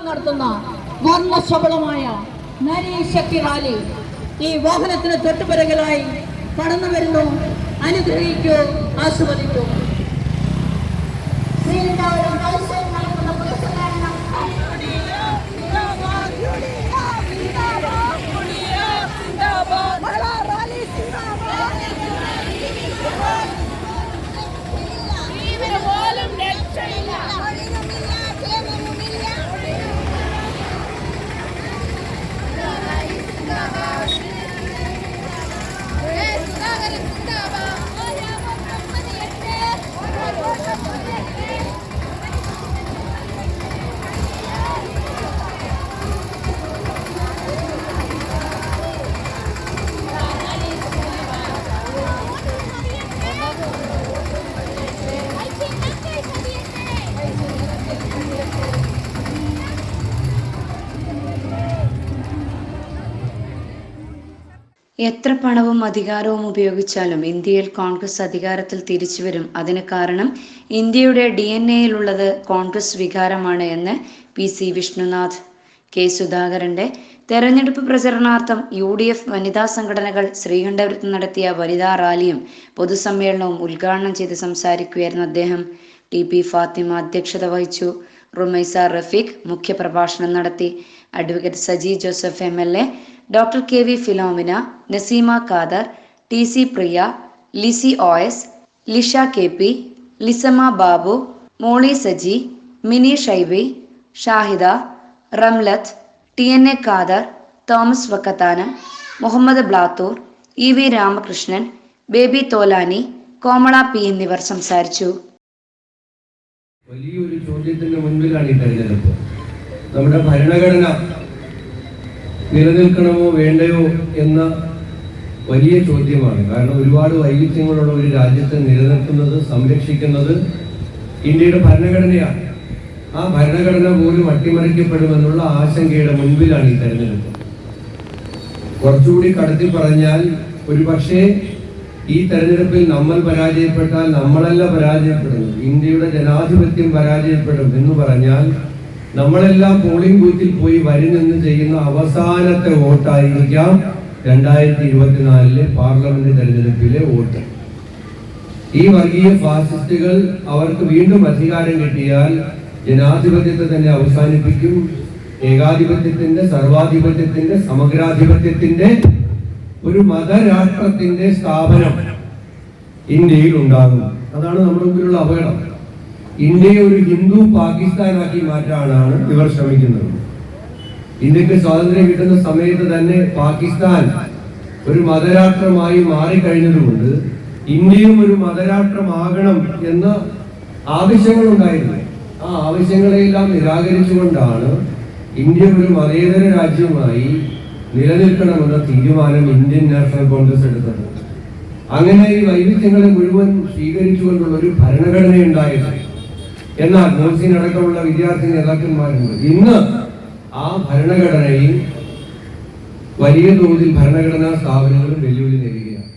ലോകം നടത്തുന്ന വർണശബളമായ നരീശക്തി റാലി ഈ വാഹനത്തിന് തൊട്ടുപിറകിലായി കടന്നു വരുന്നു. അനുഗ്രഹിക്കൂ ആസ്വദിക്കൂ ശ്രീലങ്കാവിലും എത്ര പണവും അധികാരവും ഉപയോഗിച്ചാലും ഇന്ത്യയിൽ കോൺഗ്രസ് അധികാരത്തിൽ തിരിച്ചു വരും അതിന് കാരണം ഇന്ത്യയുടെ ഡി എൻ എയിലുള്ളത് കോൺഗ്രസ് വികാരമാണ് എന്ന് പി സി വിഷ്ണുനാഥ് കെ സുധാകരന്റെ തെരഞ്ഞെടുപ്പ് പ്രചരണാർത്ഥം യു ഡി എഫ് വനിതാ സംഘടനകൾ ശ്രീകണ്ഠപുരത്ത് നടത്തിയ വനിതാ റാലിയും പൊതുസമ്മേളനവും ഉദ്ഘാടനം ചെയ്ത് സംസാരിക്കുകയായിരുന്നു അദ്ദേഹം. ടി പി ഫാത്തിമ അധ്യക്ഷത വഹിച്ചു. റുമൈസ റഫീഖ് മുഖ്യപ്രഭാഷണം നടത്തി. Advocate Saji Joseph M L A doctor K V Philomina Naseema Khader T C Priya Lissy S Lisha K P Lisamma Babu Molly Saji Mini Shaibi Shahida Ramlath T N A Khader Thomas Vakkathana Muhammad Blathur E V Ramakrishnan Baby Tholani Komala P എന്നിവർ സംസാരിച്ചു. വലിയൊരു ചോദ്യത്തിന്റെ മുൻപിലാണ് ഈ തെരഞ്ഞെടുപ്പ്. നമ്മുടെ ഭരണഘടന നിലനിൽക്കണമോ വേണ്ടയോ എന്ന വലിയ ചോദ്യമാണ്. കാരണം ഒരുപാട് വൈവിധ്യങ്ങളുള്ള ഒരു രാജ്യത്തെ നിലനിർത്തുന്നത് സംരക്ഷിക്കുന്നത് ഇന്ത്യയുടെ ഭരണഘടനയാണ്. ആ ഭരണഘടന പോലും അട്ടിമറിക്കപ്പെടുമെന്നുള്ള ആശങ്കയുടെ മുൻപിലാണ് ഈ തെരഞ്ഞെടുപ്പ്. കുറച്ചുകൂടി കടത്തി പറഞ്ഞാൽ ഒരു പക്ഷേ ഈ തെരഞ്ഞെടുപ്പിൽ നമ്മൾ പരാജയപ്പെട്ടാൽ നമ്മളല്ല പരാജയപ്പെടുന്നത്. ഇന്ത്യയുടെ ജനാധിപത്യം പരാജയപ്പെടും എന്ന് പറഞ്ഞാൽ നമ്മളെല്ലാം പോളിംഗ് ബൂത്തിൽ പോയി വരുന്നെന്ന് ചെയ്യുന്ന അവസാനത്തെ വോട്ടായിരിക്കാം രണ്ടായിരത്തി ഇരുപത്തിനാലിലെ പാർലമെന്റ് തെരഞ്ഞെടുപ്പിലെ വോട്ട്. ഈ വർഗീയ ഫാസിസ്റ്റുകൾ അവർക്ക് വീണ്ടും അധികാരം കിട്ടിയാൽ ജനാധിപത്യത്തെ തന്നെ അവസാനിപ്പിക്കും. ഏകാധിപത്യത്തിന്റെ സർവാധിപത്യത്തിന്റെ സമഗ്രാധിപത്യത്തിന്റെ ഒരു മതരാഷ്ട്രത്തിന്റെ സ്ഥാപനം ഇന്ത്യയിൽ ഉണ്ടാകും. അതാണ് നമ്മുടെ മുമ്പിലുള്ള അപകടം. ഇന്ത്യയെ ഒരു ഹിന്ദു പാകിസ്ഥാനാക്കി മാറ്റാനാണ് ഇവർ ശ്രമിക്കുന്നത്. ഇന്ത്യയ്ക്ക് സ്വാതന്ത്ര്യം കിട്ടുന്ന സമയത്ത് തന്നെ പാകിസ്ഥാൻ ഒരു മതരാഷ്ട്രമായി മാറിക്കഴിഞ്ഞതുകൊണ്ട് ഇന്ത്യയും ഒരു മതരാഷ്ട്രമാകണം എന്ന ആവശ്യങ്ങളുണ്ടായിരുന്നു. ആ ആവശ്യങ്ങളെല്ലാം നിരാകരിച്ചുകൊണ്ടാണ് ഇന്ത്യ ഒരു മതേതര രാജ്യമായി നിലനിൽക്കണമെന്ന തീരുമാനം ഇന്ത്യൻ നാഷണൽ കോൺഗ്രസ് എടുത്തത്. അങ്ങനെ ഈ വൈവിധ്യങ്ങളെ മുഴുവൻ സ്വീകരിച്ചുകൊണ്ടുള്ള ഒരു ഭരണഘടന ഉണ്ടായിരുന്നു എന്നാൽ മോസിൻ അടക്കമുള്ള വിദ്യാർത്ഥി നേതാക്കന്മാരുണ്ട്. ഇന്ന് ആ ഭരണഘടനയിൽ വലിയ തോതിൽ ഭരണഘടനാ സ്ഥാപനങ്ങളും വെല്ലുവിളി നേരിടുകയാണ്.